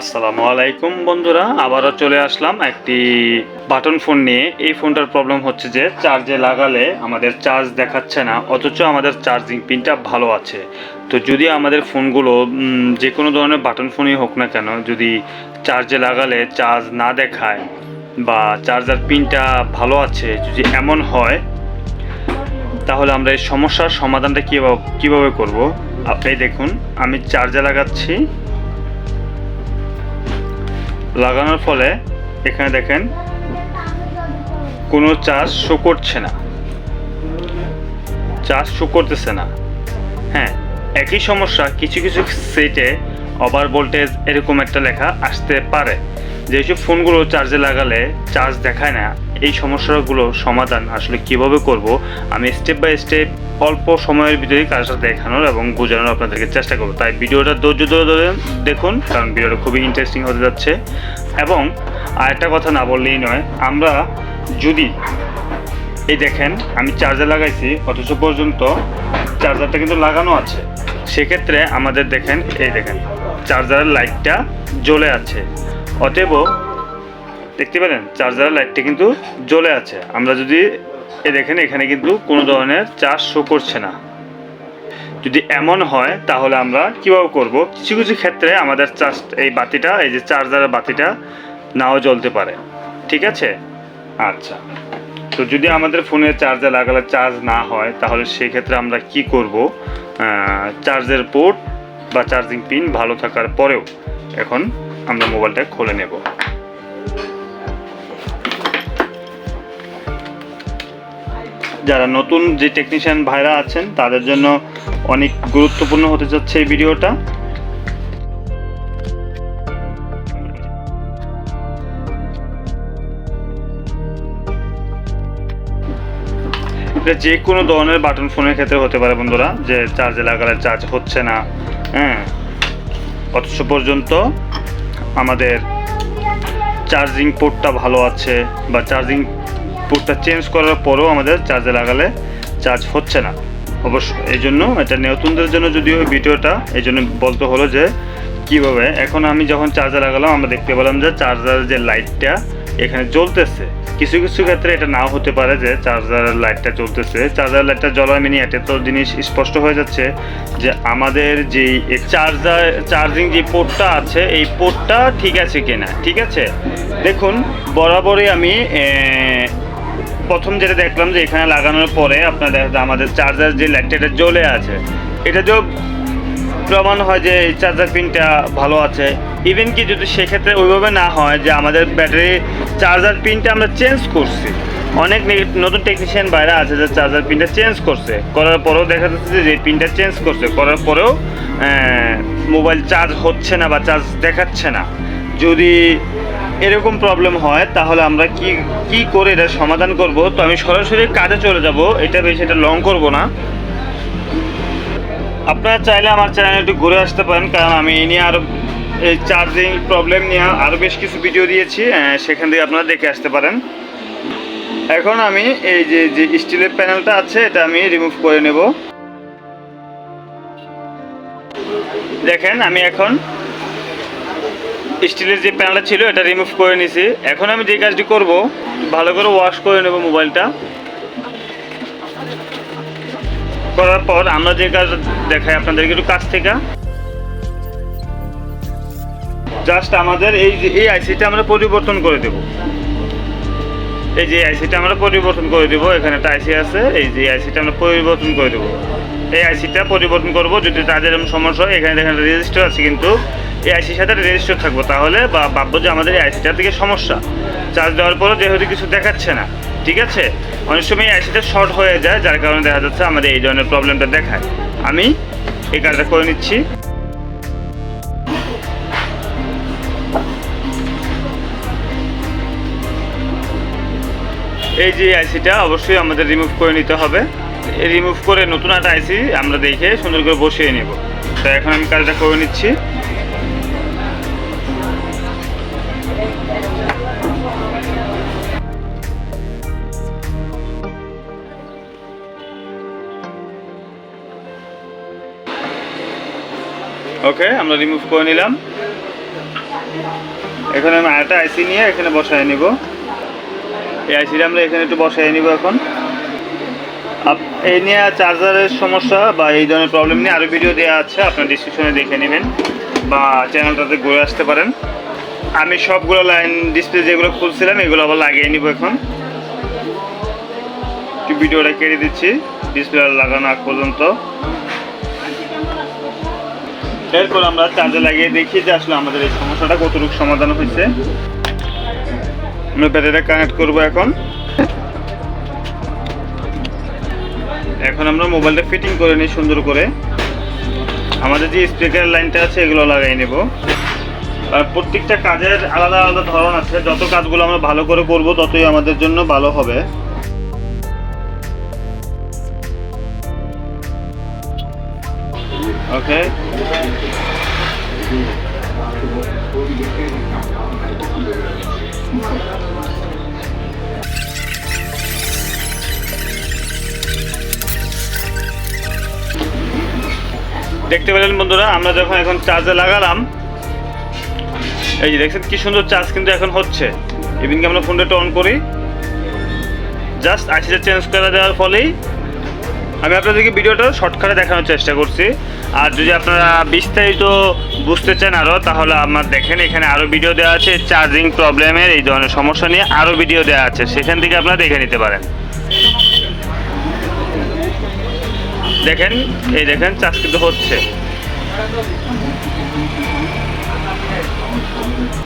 আসসালামু আলাইকুম বন্ধুরা, আবারও চলে আসলাম একটি বাটন ফোন নিয়ে। এই ফোনটার প্রবলেম হচ্ছে যে চার্জে লাগালে আমাদের চার্জ দেখাচ্ছে না, অথচ আমাদের চার্জিং পিনটা ভালো আছে। তো যদি আমাদের ফোনগুলো যে কোনো ধরনের বাটন ফোনই হোক না কেন, যদি চার্জে লাগালে চার্জ না দেখায় বা চার্জার পিনটা ভালো আছে, যদি এমন হয়, তাহলে আমরা এই সমস্যার সমাধানটা কীভাবে কীভাবে করব? আপনি দেখুন, আমি চার্জে লাগাচ্ছি। লাগানোর ফলে এখানে দেখেন কোনো চাষ শো করছে না। চাষ শো করতেছে না। হ্যাঁ একই সমস্যা কিছু কিছু সেটে ওভার ভোল্টেজ এরকম একটা লেখা আসতে পারে। যেসব ফোনগুলো চার্জে লাগালে চার্জ দেখায় না। এই সমস্যাগুলো সমাধান আসলে কীভাবে করব, আমি স্টেপ বাই স্টেপ অল্প সময়ের ভিতরে কাজটা দেখানোর এবং বোঝানোর আপনাদেরকে চেষ্টা করব। তাই ভিডিওটা ধৈর্য ধরে ধরে দেখুন, কারণ ভিডিওটা খুবই ইন্টারেস্টিং হতে যাচ্ছে। এবং আরেকটা কথা না বললেই নয়, আমরা যদি এই দেখেন, আমি চার্জার লাগাইছি, অথচ পর্যন্ত চার্জারটা কিন্তু লাগানো আছে। সেক্ষেত্রে আমাদের দেখেন, এই দেখেন চার্জারের লাইটটা জ্বলে আছে। অতএব দেখতে পেলেন? চার্জারের লাইটটা কিন্তু জ্বলে আছে। আমরা যদি এ দেখেন, এখানে কিন্তু কোনো ধরনের চার্জ শো করছে না। যদি এমন হয়, তাহলে আমরা কীভাবে করব? কিছু কিছু ক্ষেত্রে আমাদের চার্জ, এই বাতিটা, এই যে চার্জারের বাতিটা নাও জ্বলতে পারে। ঠিক আছে? আচ্ছা। তো যদি আমাদের ফোনে চার্জার লাগালে চার্জ না হয়, তাহলে সেক্ষেত্রে আমরা কি করব? চার্জের পোর্ট বা চার্জিং পিন ভালো থাকার পরেও এখন আমরা মোবাইলটা খুলে নেব। যারা নতুন যে টেকনিশিয়ান ভাইরা আছেন, তাদের জন্য অনেক গুরুত্বপূর্ণ হতে যাচ্ছে এই ভিডিওটা। এটা যে কোনো ধরনের বাটন ফোনের ক্ষেত্রে হতে পারে বন্ধুরা, যে চার্জে লাগালে চার্জ হচ্ছে না হ্যাঁ? অথচ পর্যন্ত আমাদের চার্জিং পোর্টটা ভালো আছে, বা চার্জিং পোর্টটা চেঞ্জ করার পরেও আমাদের চার্জে লাগালে চার্জ হচ্ছে না। অবশ্য এই জন্য এটা নতুনদের জন্য যদিও ভিডিওটা, এই জন্য বলতে হলো যে, কীভাবে? এখন আমি যখন চার্জার লাগালাম, আমরা দেখতে পেলাম যে চার্জারের যে লাইটটা এখানে জ্বলতেছে। কিছু কিছু ক্ষেত্রে এটা নাও হতে পারে যে চার্জারের লাইটটা জ্বলতেছে। চার্জার লাইটটা জ্বলার মিনি এটা তো জিনিস স্পষ্ট হয়ে যাচ্ছে যে আমাদের যেই চার্জার চার্জিং যে পোর্টটা আছে, এই পোর্টটা ঠিক আছে কিনা? ঠিক আছে? দেখুন, বরাবরই আমি প্রথম যেটা দেখলাম যে এখানে লাগানোর পরে আপনার দেখা আমাদের চার্জার যে লাইটটা জ্বলে আছে, এটা যে প্রমাণ হয় যে এই চার্জার পিনটা ভালো আছে। ইভেন কি যদি সেক্ষেত্রে ওইভাবে না হয় যে আমাদের ব্যাটারি চার্জার পিনটা আমরা চেঞ্জ করছি। অনেক নতুন টেকনিশিয়ান বাইরে আছে যে চার্জার পিনটা চেঞ্জ করছে। করার পরেও দেখা যাচ্ছে যে পিনটা চেঞ্জ করছে। করার পরেও মোবাইল চার্জ হচ্ছে না বা চার্জ দেখাচ্ছে না। যদি এরকম প্রবলেম হয়, তাহলে আমরা কি কি করে এটা সমাধান করব? তো আমি সরাসরি কাজে চলে যাব, এটা বেশি এটা লং করব না। আপনারা চাইলে আমার চ্যানেলে একটু ঘুরে আসতে পারেন, কারণ আমি এই নিয়ে আরও এই চার্জিং প্রবলেম নিয়ে আরও বেশ কিছু ভিডিও দিয়েছি সেখান থেকে আপনারা দেখে আসতে পারেন। এখন আমি এই যে যে স্টিলের প্যানেলটা আছে, এটা আমি রিমুভ করে নেব। দেখেন, আমি এখন স্টিলের যে প্যানেলটা ছিল, এটা রিমুভ করে নিছি। এখন আমি যে কাজটি করব, ভালো করে ওয়াশ করে নেব মোবাইলটা করার পর আমরা যে কাজ দেখাই আপনাদেরকে একটু কাছ থেকে। জাস্ট আমাদের এই যে, এই আইসিটা আমরা পরিবর্তন করে দেব। এই যে আইসিটা আমরা পরিবর্তন করে দেব, এখানে একটা আইসি আছে, এই যে আইসিটা আমরা পরিবর্তন করে দেব। এই আইসিটা পরিবর্তন করব, যদি তাদের সমস্যা হয়, এখানে দেখেন রেজিস্টার আছে কিন্তু। আইসির সাথে রেজিস্টার থাকব তাহলে বা ভাববো যে আমাদের এই আইসিটার দিকে সমস্যা। চার্জ দেওয়ার পরও যেহেতু কিছু দেখাচ্ছে না, ঠিক আছে? অনেক সময় এই আইসিটা শর্ট হয়ে যায়, যার কারণে দেখা যাচ্ছে আমাদের এই ধরনের প্রবলেমটা দেখায়। আমি এই কাজটা করে নিচ্ছি। এই যে আইসিটা অবশ্যই আমাদের রিমুভ করে নিতে হবে। রিমুভ করে নতুন একটা আইসি আমরা দেখে সুন্দর করে বসিয়ে নেব। তো এখন আমি কাজটা করে নিচ্ছি। ওকে আমরা রিমুভ করে নিলাম। এখানে আমি আরেকটা আইসি নিয়ে এখানে বসায় নিব। এই আইসিটা আমরা এখানে একটু বসায় নিব এখন। এই নিয়ে চার্জারের সমস্যা বা এই ধরনের প্রবলেম নিয়ে আরও ভিডিও দেওয়া আছে, আপনার ডিসক্রিপশনে দেখে নেবেন বা চ্যানেলটাতে ঘুরে আসতে পারেন। আমি সবগুলো লাইন ডিসপ্লে যেগুলো খুলছিলাম, এগুলো আবার লাগিয়ে নিব এখন। একটু ভিডিওটা কেটে দিচ্ছি ডিসপ্লে লাগানো আগ পর্যন্ত। এরপর আমরা চার্জে লাগিয়ে দেখি যে আসলে আমাদের এই সমস্যাটা কতটুকু সমাধান হয়েছে। আমরা ব্যাটারিটা কানেক্ট করব এখন। এখন আমরা মোবাইলটা ফিটিং করে নিই সুন্দর করে। আমাদের যে স্পিকার লাইনটা আছে, এগুলো লাগাই নেব। আর প্রত্যেকটা কাজের আলাদা আলাদা ধরন আছে। যত কাজগুলো আমরা ভালো করে করব, ততই আমাদের জন্য ভালো হবে। ওকে দেখতে পেলেন বন্ধুরা, আমরা যখন এখন চার্জে লাগালাম, এই যে দেখছেন কি সুন্দর চার্জ কিন্তু এখন হচ্ছে। ইভিন কি আমরা ফোনটা অন করি। জাস্ট আইসিটা চেঞ্জ করে দেওয়ার ফলেই আমি আপনাদেরকে ভিডিওটা শর্টকাটে দেখানোর চেষ্টা করছি। আর যদি আপনারা বিস্তারিত বুঝতে চান আরও তাহলে আমার দেখেন, এখানে আরও ভিডিও দেওয়া আছে চার্জিং প্রবলেমের এই ধরনের সমস্যা নিয়ে আরও ভিডিও দেওয়া আছে। সেখান থেকে আপনারা দেখে নিতে পারেন। দেখেন, এই দেখেন চার্জ কিন্তু হচ্ছে।